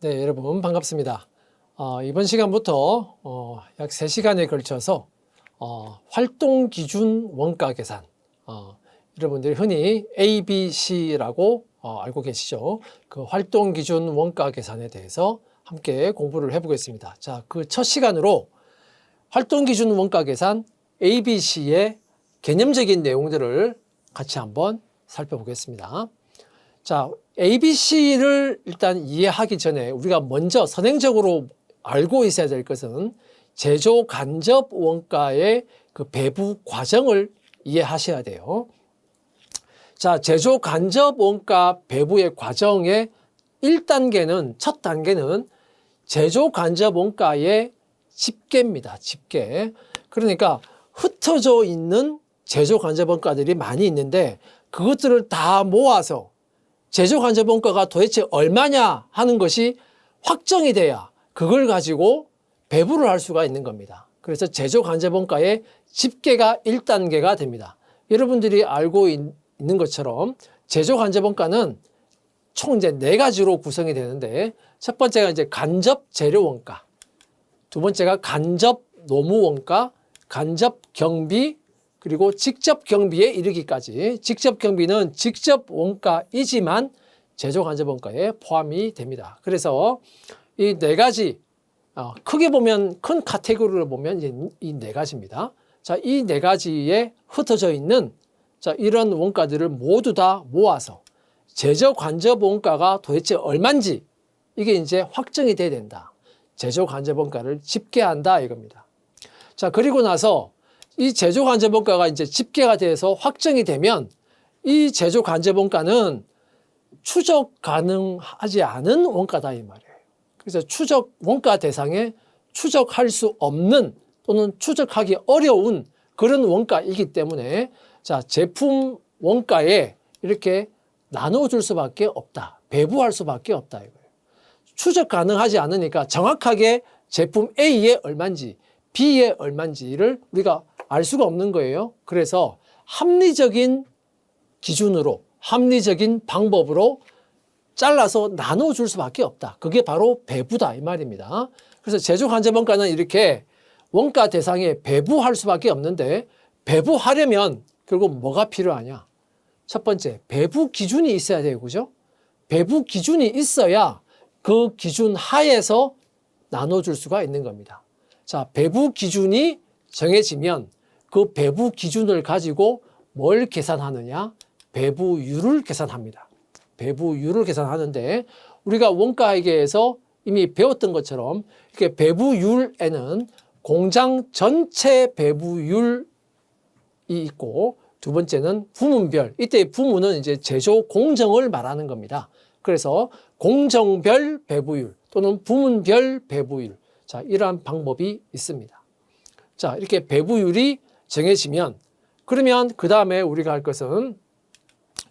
네, 여러분 반갑습니다. 어, 이번 시간부터 어, 약 3시간에 걸쳐서 어, 활동 기준 원가 계산 어, 여러분들이 흔히 ABC라고 어, 알고 계시죠? 그 활동 기준 원가 계산에 대해서 함께 공부를 해보겠습니다. 자, 그 첫 시간으로 활동 기준 원가 계산 ABC의 개념적인 내용들을 같이 한번 살펴보겠습니다. 자, ABC를 일단 이해하기 전에 우리가 먼저 선행적으로 알고 있어야 될 것은 제조 간접 원가의 그 배부 과정을 이해하셔야 돼요. 자, 제조 간접 원가 배부의 과정의 1단계는, 첫 단계는 제조 간접 원가의 집계입니다. 집계. 그러니까 흩어져 있는 제조 간접 원가들이 많이 있는데 그것들을 다 모아서 제조 간접 원가가 도대체 얼마냐 하는 것이 확정이 돼야 그걸 가지고 배부를 할 수가 있는 겁니다. 그래서 제조 간접 원가의 집계가 1단계가 됩니다. 여러분들이 알고 있- 있는 것처럼 제조 간접 원가는 총 이제 네 가지로 구성이 되는데 첫 번째가 이제 간접 재료 원가, 두 번째가 간접 노무 원가, 간접 경비, 그리고 직접 경비에 이르기까지 직접 경비는 직접 원가이지만 제조 간접 원가에 포함이 됩니다. 그래서 이 네 가지 어, 크게 보면 큰 카테고리를 보면 이 네 가지입니다. 자, 이 네 가지에 흩어져 있는 자, 이런 원가들을 모두 다 모아서 제조 간접 원가가 도대체 얼마인지 이게 이제 확정이 돼야 된다. 제조 간접 원가를 집계한다 이겁니다. 자, 그리고 나서 이 제조 원가가 이제 집계가 돼서 확정이 되면 이 제조 원가는 추적 가능하지 않은 원가다 이 말이에요. 그래서 추적 원가 대상에 추적할 수 없는 또는 추적하기 어려운 그런 원가이기 때문에 자, 제품 원가에 이렇게 나눠줄 수밖에 없다. 배부할 수밖에 없다 이거예요. 추적 가능하지 않으니까 정확하게 제품 A에 얼마인지 B에 얼마인지를 우리가 알 수가 없는 거예요. 그래서 합리적인 기준으로 합리적인 방법으로 잘라서 나눠줄 수밖에 없다. 그게 바로 배부다 이 말입니다. 그래서 제조 간접 원가는 이렇게 원가 대상에 배부할 수밖에 없는데 배부하려면 결국 뭐가 필요하냐? 첫 번째 배부 기준이 있어야 돼요, 그죠? 배부 기준이 있어야 그 기준 하에서 나눠줄 수가 있는 겁니다. 자, 배부 기준이 정해지면 그 배부 기준을 가지고 뭘 계산하느냐? 배부율을 계산합니다. 배부율을 계산하는데 우리가 원가회계에서 이미 배웠던 것처럼 이렇게 배부율에는 공장 전체 배부율이 있고 두 번째는 부문별. 이때 부문은 이제 제조 공정을 말하는 겁니다. 그래서 공정별 배부율 또는 부문별 배부율. 자, 이러한 방법이 있습니다. 자, 이렇게 배부율이 정해지면 그러면 그 다음에 우리가 할 것은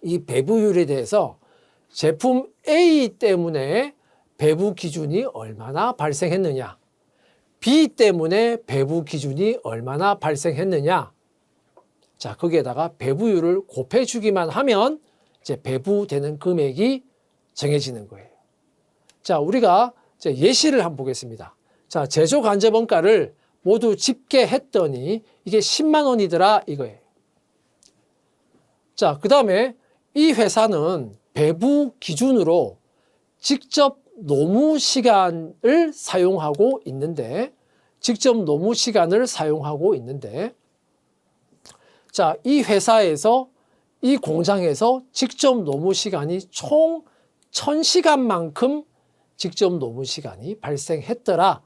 이 배부율에 대해서 제품 A 때문에 배부 기준이 얼마나 발생했느냐, B 때문에 배부 기준이 얼마나 발생했느냐, 자, 거기에다가 배부율을 곱해주기만 하면 이제 배부되는 금액이 정해지는 거예요. 자, 우리가 예시를 한번 보겠습니다. 자, 제조 간접 원가를 모두 집계했더니 이게 10만 원이더라 이거예요. 자, 그 다음에 이 회사는 배부 기준으로 직접 노무 시간을 사용하고 있는데, 직접 노무 시간을 사용하고 있는데, 자, 이 회사에서, 이 공장에서 직접 노무 시간이 총 1000시간만큼 직접 노무 시간이 발생했더라.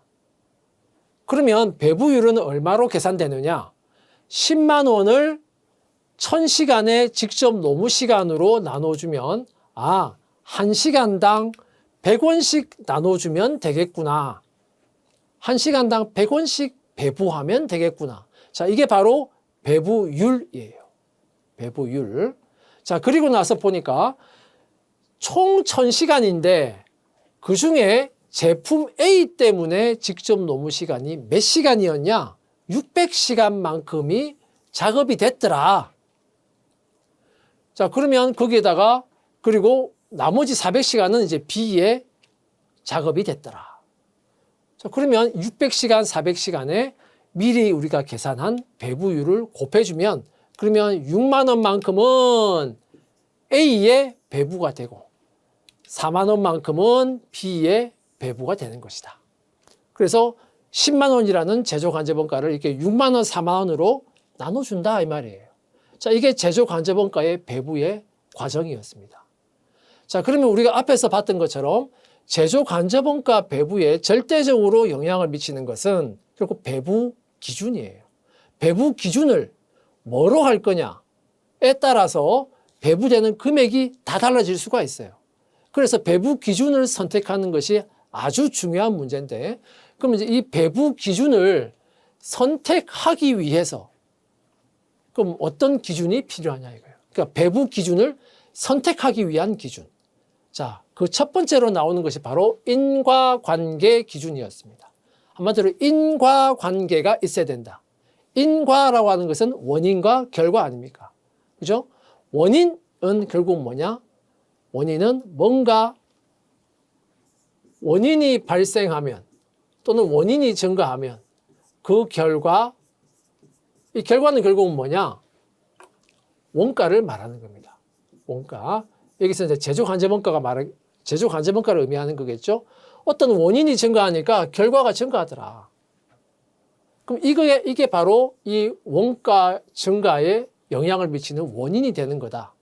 그러면 배부율은 얼마로 계산되느냐? 10만 원을 1000시간의 직접 노무 시간으로 나눠주면, 아, 1시간당 100원씩 나눠주면 되겠구나. 1시간당 100원씩 배부하면 되겠구나. 자, 이게 바로 배부율이에요. 배부율. 자, 그리고 나서 보니까 총 1000시간인데 그 중에 제품 A 때문에 직접 노무 시간이 몇 시간이었냐? 600시간만큼이 작업이 됐더라. 자, 그러면 거기에다가 그리고 나머지 400시간은 이제 B에 작업이 됐더라. 자, 그러면 600시간, 400시간에 미리 우리가 계산한 배부율을 곱해주면 그러면 6만 원만큼은 A의 배부가 되고 4만 원만큼은 B의 배부가 되는 것이다. 그래서 10만 원이라는 제조 관제본가를 이렇게 6만 원, 4만 원으로 나눠준다 이 말이에요. 자, 이게 제조 관제본가의 배부의 과정이었습니다. 자, 그러면 우리가 앞에서 봤던 것처럼 제조 관제본가 배부에 절대적으로 영향을 미치는 것은 결국 배부 기준이에요. 배부 기준을 뭐로 할 거냐에 따라서 배부되는 금액이 다 달라질 수가 있어요. 그래서 배부 기준을 선택하는 것이 아주 중요한 문제인데, 그럼 이제 이 배부 기준을 선택하기 위해서 그럼 어떤 기준이 필요하냐 이거예요. 그러니까 배부 기준을 선택하기 위한 기준. 자, 그 첫 번째로 나오는 것이 바로 인과관계 기준이었습니다. 한마디로 인과관계가 있어야 된다. 인과라고 하는 것은 원인과 결과 아닙니까? 그죠? 원인은 결국 뭐냐? 원인은 뭔가 원인이 발생하면 또는 원인이 증가하면 그 결과, 이 결과는 결국은 뭐냐? 원가를 말하는 겁니다. 원가. 여기서 이제 제조 관제 원가가 말하, 제조 관제 원가를 의미하는 거겠죠? 어떤 원인이 증가하니까 결과가 증가하더라. 그럼 이거에, 이게 바로 이 원가 증가에 영향을 미치는 원인이 되는 거다.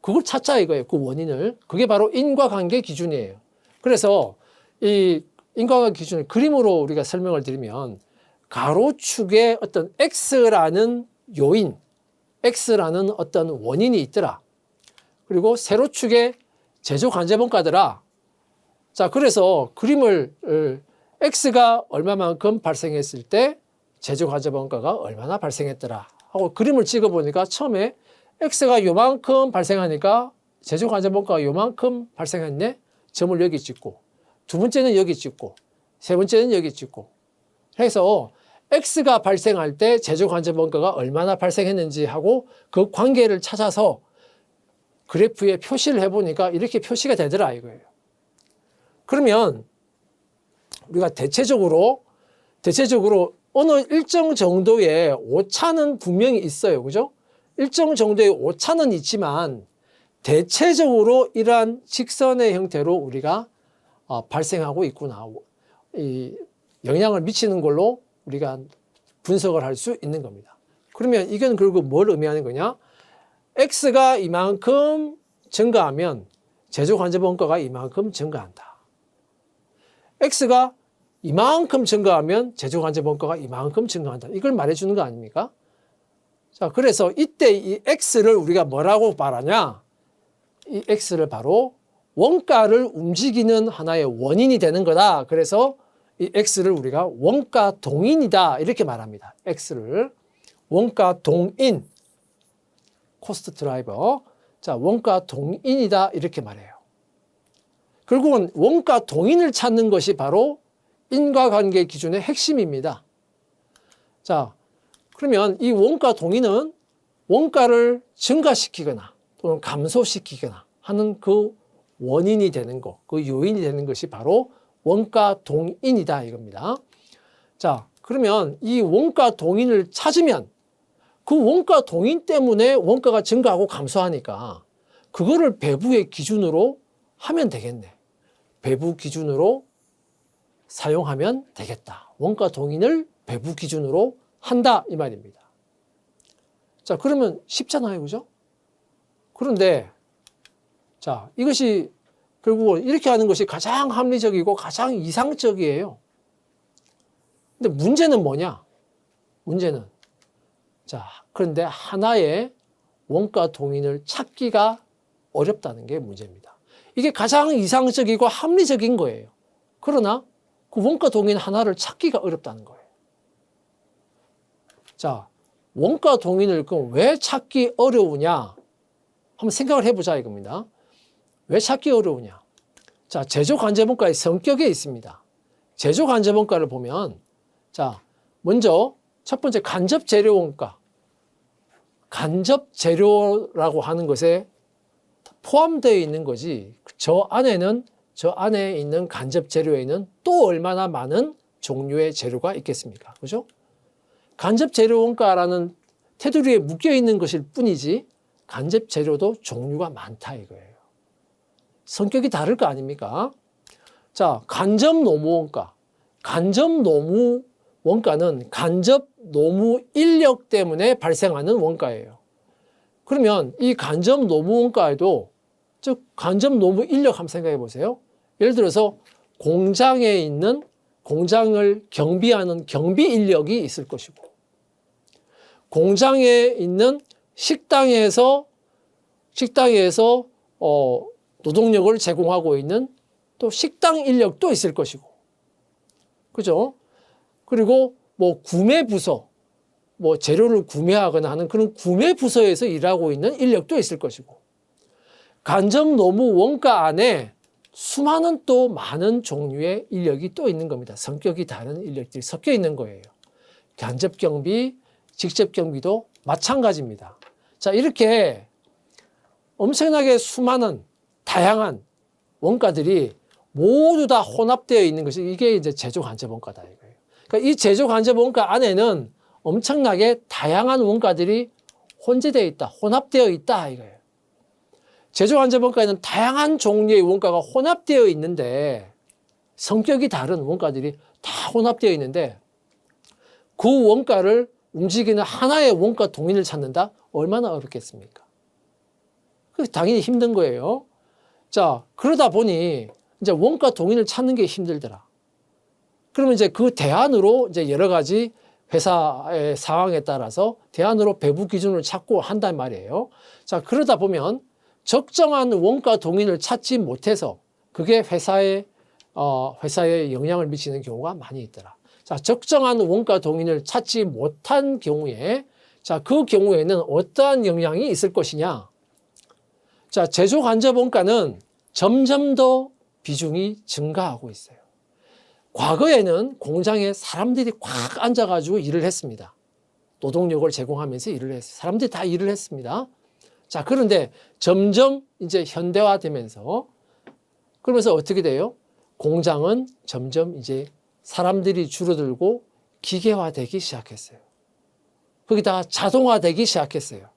그걸 찾자 이거예요. 그 원인을. 그게 바로 인과관계 기준이에요. 그래서 이 인과관계 기준을 그림으로 우리가 설명을 드리면 가로축에 어떤 X라는 요인, X라는 어떤 원인이 있더라. 그리고 세로축에 제조 관제본가더라. 자, 그래서 그림을 어, X가 얼마만큼 발생했을 때 제조 관제본가가 얼마나 발생했더라 하고 그림을 찍어 보니까 처음에 X가 요만큼 발생하니까 제조 관제본가가 요만큼 발생했네. 점을 여기 찍고 두 번째는 여기 찍고 세 번째는 여기 찍고 해서 X가 발생할 때 제조 관제본가가 얼마나 발생했는지 하고 그 관계를 찾아서 그래프에 표시를 해보니까 이렇게 표시가 되더라 이거예요. 그러면 우리가 대체적으로 대체적으로 어느 일정 정도의 오차는 분명히 있어요. 그죠? 일정 정도의 오차는 있지만 대체적으로 이러한 직선의 형태로 우리가 어, 발생하고 있구나. 이 영향을 미치는 걸로 우리가 분석을 할 수 있는 겁니다. 그러면 이건 결국 뭘 의미하는 거냐? x가 이만큼 증가하면 제조 관제본가가 이만큼 증가한다. x가 이만큼 증가하면 제조 관제본가가 이만큼 증가한다. 이걸 말해 주는 거 아닙니까? 자, 그래서 이때 이 x를 우리가 뭐라고 말하냐? 이 x를 바로 원가를 움직이는 하나의 원인이 되는 거다. 그래서 이 x를 우리가 원가 동인이다. 이렇게 말합니다. x를 원가 동인 코스트 드라이버. 자, 원가 동인이다. 이렇게 말해요. 결국은 원가 동인을 찾는 것이 바로 인과관계 기준의 핵심입니다. 자, 그러면 이 원가 동인은 원가를 증가시키거나 또는 감소시키거나 하는 그 원인이 되는 것, 그 요인이 되는 것이 바로 원가 동인이다 이겁니다. 자, 그러면 이 원가 동인을 찾으면 그 원가 동인 때문에 원가가 증가하고 감소하니까 그거를 배부의 기준으로 하면 되겠네. 배부 기준으로 사용하면 되겠다. 원가 동인을 배부 기준으로 한다 이 말입니다. 자, 그러면 쉽잖아요. 그죠? 그런데 자, 이것이 결국은 이렇게 하는 것이 가장 합리적이고 가장 이상적이에요. 근데 문제는 뭐냐? 문제는 자, 그런데 하나의 원가 동인을 찾기가 어렵다는 게 문제입니다. 이게 가장 이상적이고 합리적인 거예요. 그러나 그 원가 동인 하나를 찾기가 어렵다는 거예요. 자, 원가 동인을 그럼 왜 찾기 어려우냐? 한번 생각을 해보자 이겁니다. 왜 찾기 어려우냐? 자, 제조 관제본가의 성격에 있습니다. 제조 관제본가를 보면 자, 먼저 첫 번째 간접 재료 원가. 간접 재료라고 하는 것에 포함되어 있는 거지. 저 안에는 저 안에 있는 간접 재료에는 또 얼마나 많은 종류의 재료가 있겠습니까? 그죠? 간접 재료 원가라는 테두리에 묶여 있는 것일 뿐이지 간접 재료도 종류가 많다 이거예요. 성격이 다를 거 아닙니까? 자, 간접 노무 원가. 간접 노무 원가는 간접 노무 인력 때문에 발생하는 원가예요. 그러면 이 간접 노무 원가에도 즉 간접 노무 인력 한번 생각해 보세요. 예를 들어서 공장에 있는 공장을 경비하는 경비 인력이 있을 것이고 공장에 있는 식당에서 식당에서 어, 노동력을 제공하고 있는 또 식당 인력도 있을 것이고 그죠? 그리고 뭐 구매 부서 뭐 재료를 구매하거나 하는 그런 구매 부서에서 일하고 있는 인력도 있을 것이고 간접 노무 원가 안에 수많은 또 많은 종류의 인력이 또 있는 겁니다. 성격이 다른 인력들이 섞여 있는 거예요. 간접 경비, 직접 경비도 마찬가지입니다. 자, 이렇게 엄청나게 수많은 다양한 원가들이 모두 다 혼합되어 있는 것이 이게 이제 제조 간접 원가다 이거예요. 그러니까 이 제조 간접 원가 안에는 엄청나게 다양한 원가들이 혼재되어 있다, 혼합되어 있다 이거예요. 제조 간접 원가에는 다양한 종류의 원가가 혼합되어 있는데 성격이 다른 원가들이 다 혼합되어 있는데 그 원가를 움직이는 하나의 원가 동인을 찾는다? 얼마나 어렵겠습니까? 그 당연히 힘든 거예요. 자, 그러다 보니 이제 원가 동인을 찾는 게 힘들더라. 그러면 이제 그 대안으로 이제 여러 가지 회사의 상황에 따라서 대안으로 배부 기준을 찾고 한단 말이에요. 자, 그러다 보면 적정한 원가 동인을 찾지 못해서 그게 회사에 어, 회사에 영향을 미치는 경우가 많이 있더라. 자, 적정한 원가 동인을 찾지 못한 경우에 자, 그 경우에는 어떠한 영향이 있을 것이냐? 자, 제조 간접 원가는 점점 더 비중이 증가하고 있어요. 과거에는 공장에 사람들이 꽉 앉아가지고 일을 했습니다. 노동력을 제공하면서 일을 했어요. 사람들이 다 일을 했습니다. 자, 그런데 점점 이제 현대화되면서 그러면서 어떻게 돼요? 공장은 점점 이제 사람들이 줄어들고 기계화되기 시작했어요. 거기다가 자동화되기 시작했어요.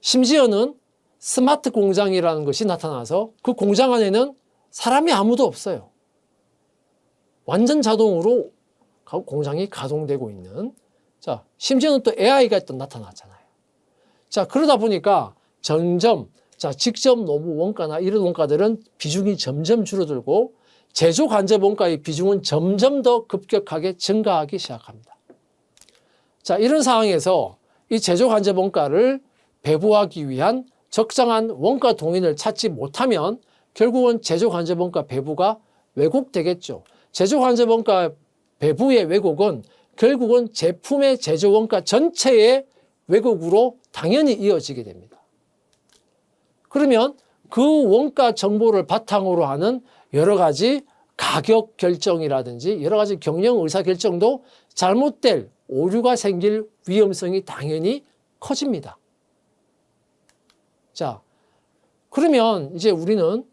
심지어는 스마트 공장이라는 것이 나타나서 그 공장 안에는 사람이 아무도 없어요. 완전 자동으로 공장이 가동되고 있는 자 심지어는 또 AI가 또 나타났잖아요. 자 그러다 보니까 점점 자 직접 노무 원가나 이런 원가들은 비중이 점점 줄어들고 제조 간접 원가의 비중은 점점 더 급격하게 증가하기 시작합니다. 자 이런 상황에서 이 제조 간접 원가를 배부하기 위한 적정한 원가 동인을 찾지 못하면 결국은 제조 간접 원가 배부가 왜곡되겠죠. 제조 간접 원가 배부의 왜곡은 결국은 제품의 제조 원가 전체의 왜곡으로 당연히 이어지게 됩니다. 그러면 그 원가 정보를 바탕으로 하는 여러 가지 가격 결정이라든지 여러 가지 경영 의사 결정도 잘못될 오류가 생길 위험성이 당연히 커집니다. 자, 그러면 이제 우리는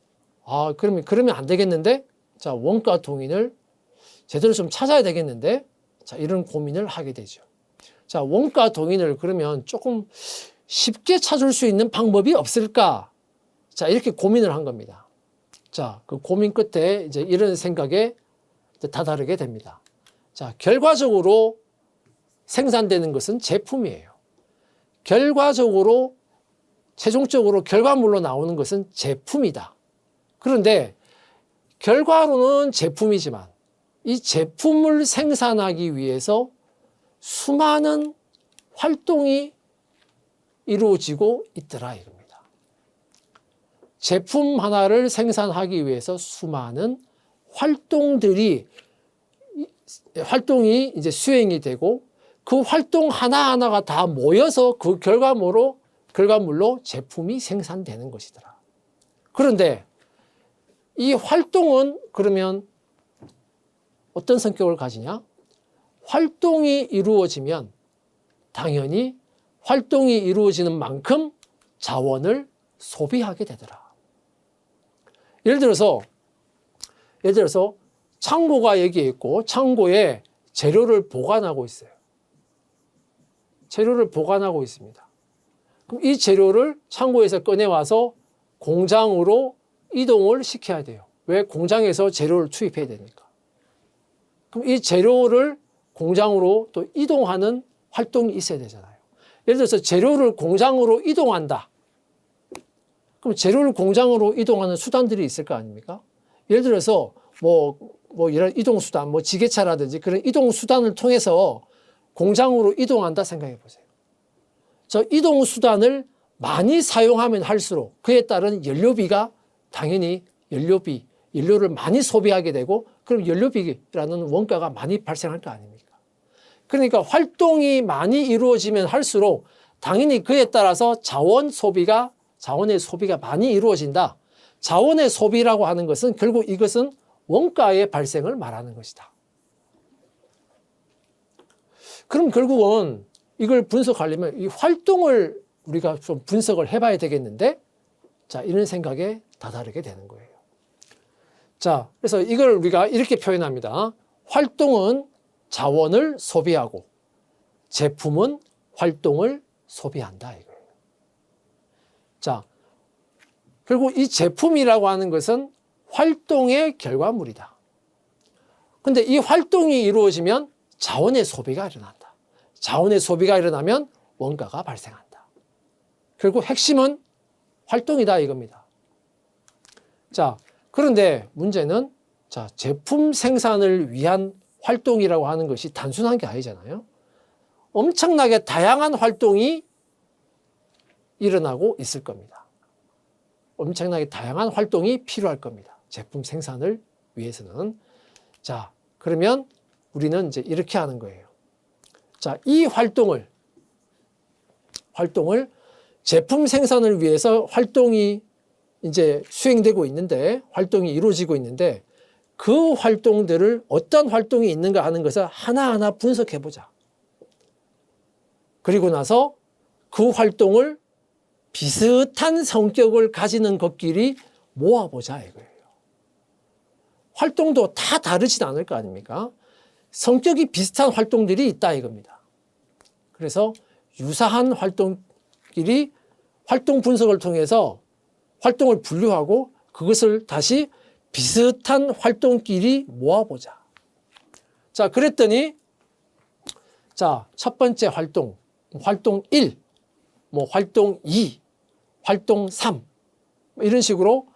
아, 그러면 그러면 안 되겠는데? 자, 원가 동인을 제대로 좀 찾아야 되겠는데? 자, 이런 고민을 하게 되죠. 자, 원가 동인을 그러면 조금 쉽게 찾을 수 있는 방법이 없을까? 자, 이렇게 고민을 한 겁니다. 자, 그 고민 끝에 이제 이런 생각에 다다르게 됩니다. 자, 결과적으로 생산되는 것은 제품이에요. 결과적으로 최종적으로 결과물로 나오는 것은 제품이다. 그런데 결과로는 제품이지만 이 제품을 생산하기 위해서 수많은 활동이 이루어지고 있더라 이겁니다. 제품 하나를 생산하기 위해서 수많은 활동들이 활동이 이제 수행이 되고 그 활동 하나하나가 다 모여서 그 결과물로 결과물로 제품이 생산되는 것이더라. 그런데 이 활동은 그러면 어떤 성격을 가지냐? 활동이 이루어지면 당연히 활동이 이루어지는 만큼 자원을 소비하게 되더라. 예를 들어서 예를 들어서 창고가 여기에 있고 창고에 재료를 보관하고 있어요. 재료를 보관하고 있습니다. 그럼 이 재료를 창고에서 꺼내와서 공장으로 이동을 시켜야 돼요. 왜? 공장에서 재료를 투입해야 되니까. 그럼 이 재료를 공장으로 또 이동하는 활동이 있어야 되잖아요. 예를 들어서 재료를 공장으로 이동한다. 그럼 재료를 공장으로 이동하는 수단들이 있을 거 아닙니까? 예를 들어서 뭐, 뭐 이런 이동 수단, 뭐 지게차라든지 그런 이동 수단을 통해서 공장으로 이동한다 생각해 보세요. 저 이동 수단을 많이 사용하면 할수록 그에 따른 연료비가 당연히 연료비, 연료를 많이 소비하게 되고 그럼 연료비라는 원가가 많이 발생할 거 아닙니까? 그러니까 활동이 많이 이루어지면 할수록 당연히 그에 따라서 자원 소비가 자원의 소비가 많이 이루어진다. 자원의 소비라고 하는 것은 결국 이것은 원가의 발생을 말하는 것이다. 그럼 결국은 이걸 분석하려면 이 활동을 우리가 좀 분석을 해봐야 되겠는데, 자, 이런 생각에 다다르게 되는 거예요. 자, 그래서 이걸 우리가 이렇게 표현합니다. 활동은 자원을 소비하고, 제품은 활동을 소비한다. 이거예요. 자, 결국 이 제품이라고 하는 것은 활동의 결과물이다. 근데 이 활동이 이루어지면 자원의 소비가 일어난다. 자원의 소비가 일어나면 원가가 발생한다. 결국 핵심은 활동이다 이겁니다. 자, 그런데 문제는 자, 제품 생산을 위한 활동이라고 하는 것이 단순한 게 아니잖아요. 엄청나게 다양한 활동이 일어나고 있을 겁니다. 엄청나게 다양한 활동이 필요할 겁니다. 제품 생산을 위해서는. 자, 그러면 우리는 이제 이렇게 하는 거예요. 자, 이 활동을, 활동을 제품 생산을 위해서 활동이 이제 수행되고 있는데, 활동이 이루어지고 있는데, 그 활동들을 어떤 활동이 있는가 하는 것을 하나하나 분석해 보자. 그리고 나서 그 활동을 비슷한 성격을 가지는 것끼리 모아보자 이거예요. 활동도 다 다르진 않을 거 아닙니까? 성격이 비슷한 활동들이 있다 이겁니다. 그래서 유사한 활동끼리 활동 분석을 통해서 활동을 분류하고 그것을 다시 비슷한 활동끼리 모아보자. 자, 그랬더니 자, 첫 번째 활동, 활동 1, 뭐 활동 2, 활동 3 이런 식으로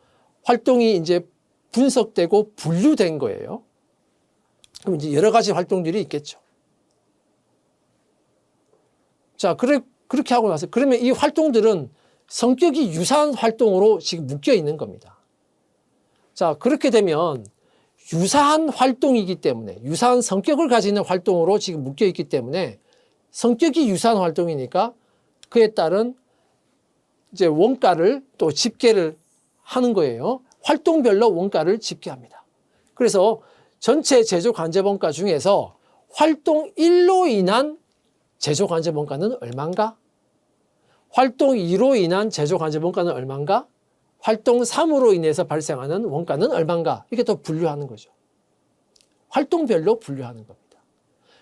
활동이 이제 분석되고 분류된 거예요. 그럼 이제 여러 가지 활동들이 있겠죠. 자, 그래, 그렇게 하고 나서 그러면 이 활동들은 성격이 유사한 활동으로 지금 묶여 있는 겁니다. 자, 그렇게 되면 유사한 활동이기 때문에 유사한 성격을 가지는 활동으로 지금 묶여 있기 때문에 성격이 유사한 활동이니까 그에 따른 이제 원가를 또 집계를 하는 거예요. 활동별로 원가를 집계합니다. 그래서 전체 제조 관제 원가 중에서 활동 1로 인한 제조 관제 원가는 얼마인가? 활동 2로 인한 제조 관제 원가는 얼마인가? 활동 3으로 인해서 발생하는 원가는 얼마인가? 이렇게 또 분류하는 거죠. 활동별로 분류하는 겁니다.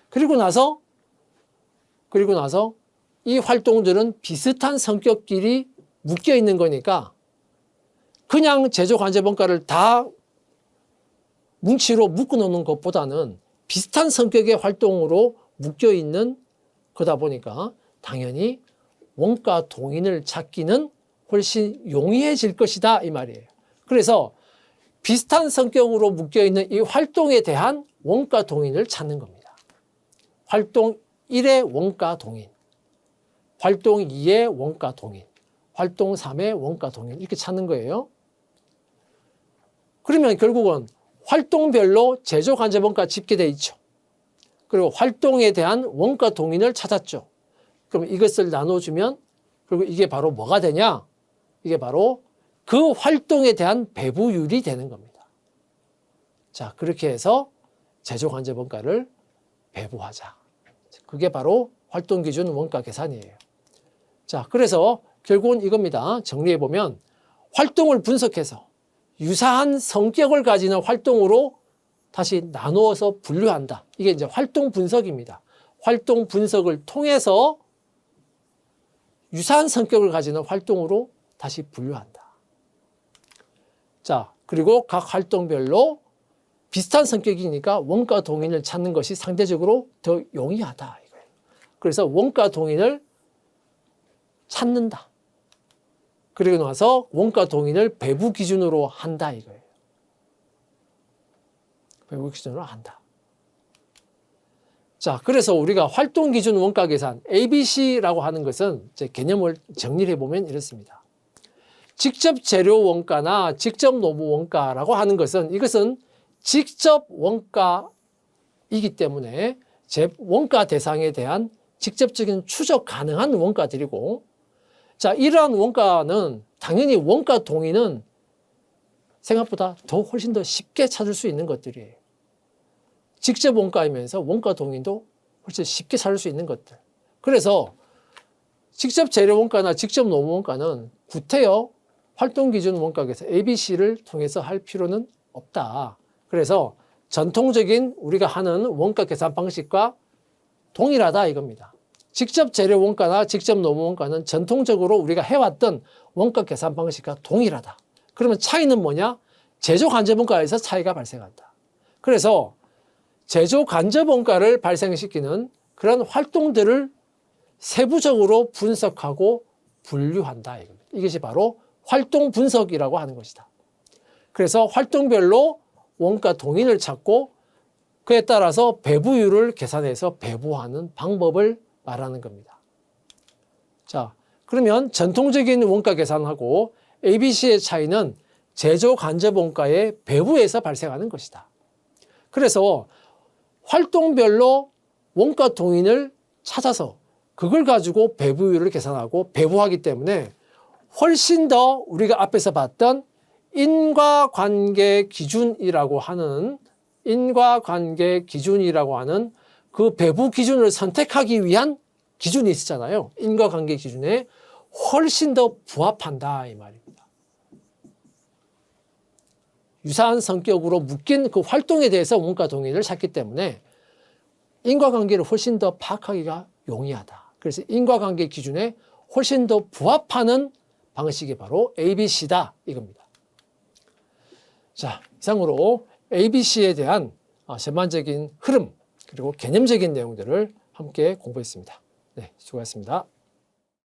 그리고 나서 그리고 나서 이 활동들은 비슷한 성격끼리 묶여 있는 거니까 그냥 제조 관제 원가를 다 뭉치로 묶어 놓는 것보다는 비슷한 성격의 활동으로 묶여 있는 거다 보니까 당연히 원가 동인을 찾기는 훨씬 용이해질 것이다 이 말이에요. 그래서 비슷한 성격으로 묶여 있는 이 활동에 대한 원가 동인을 찾는 겁니다. 활동 1의 원가 동인, 활동 2의 원가 동인, 활동 3의 원가 동인 이렇게 찾는 거예요. 그러면 결국은 활동별로 제조 관제 원가 집계돼 있죠. 그리고 활동에 대한 원가 동인을 찾았죠. 그럼 이것을 나눠주면 그리고 이게 바로 뭐가 되냐? 이게 바로 그 활동에 대한 배부율이 되는 겁니다. 자, 그렇게 해서 제조 관제 원가를 배부하자. 그게 바로 활동 기준 원가 계산이에요. 자, 그래서 결국은 이겁니다. 정리해 보면 활동을 분석해서 유사한 성격을 가지는 활동으로 다시 나누어서 분류한다. 이게 이제 활동 분석입니다. 활동 분석을 통해서 유사한 성격을 가지는 활동으로 다시 분류한다. 자, 그리고 각 활동별로 비슷한 성격이니까 원가 동인을 찾는 것이 상대적으로 더 용이하다. 그래서 원가 동인을 찾는다. 그리고 나서 원가 동인을 배부 기준으로 한다 이거예요. 배부 기준으로 한다. 자, 그래서 우리가 활동 기준 원가 계산 ABC라고 하는 것은 제 개념을 정리해 보면 이렇습니다. 직접 재료 원가나 직접 노무 원가라고 하는 것은 이것은 직접 원가이기 때문에 제 원가 대상에 대한 직접적인 추적 가능한 원가들이고 자, 이러한 원가는 당연히 원가 동의는 생각보다 더 훨씬 더 쉽게 찾을 수 있는 것들이에요. 직접 원가이면서 원가 동의도 훨씬 쉽게 찾을 수 있는 것들. 그래서 직접 재료 원가나 직접 노무 원가는 구태여 활동 기준 원가에서 ABC를 통해서 할 필요는 없다. 그래서 전통적인 우리가 하는 원가 계산 방식과 동일하다 이겁니다. 직접 재료 원가나 직접 노무 원가는 전통적으로 우리가 해왔던 원가 계산 방식과 동일하다. 그러면 차이는 뭐냐? 제조 간접 원가에서 차이가 발생한다. 그래서 제조 간접 원가를 발생시키는 그런 활동들을 세부적으로 분석하고 분류한다. 이것이 바로 활동 분석이라고 하는 것이다. 그래서 활동별로 원가 동인을 찾고 그에 따라서 배부율을 계산해서 배부하는 방법을 말하는 겁니다. 자, 그러면 전통적인 원가 계산하고 ABC의 차이는 제조 간접 원가의 배부에서 발생하는 것이다. 그래서 활동별로 원가 동인을 찾아서 그걸 가지고 배부율을 계산하고 배부하기 때문에 훨씬 더 우리가 앞에서 봤던 인과관계 기준이라고 하는 인과관계 기준이라고 하는 그 배부 기준을 선택하기 위한 기준이 있었잖아요. 인과관계 기준에 훨씬 더 부합한다 이 말입니다. 유사한 성격으로 묶인 그 활동에 대해서 원가 동의를 찾기 때문에 인과관계를 훨씬 더 파악하기가 용이하다. 그래서 인과관계 기준에 훨씬 더 부합하는 방식이 바로 ABC다 이겁니다. 자, 이상으로 ABC에 대한 어, 전반적인 흐름 그리고 개념적인 내용들을 함께 공부했습니다. 네, 수고하셨습니다.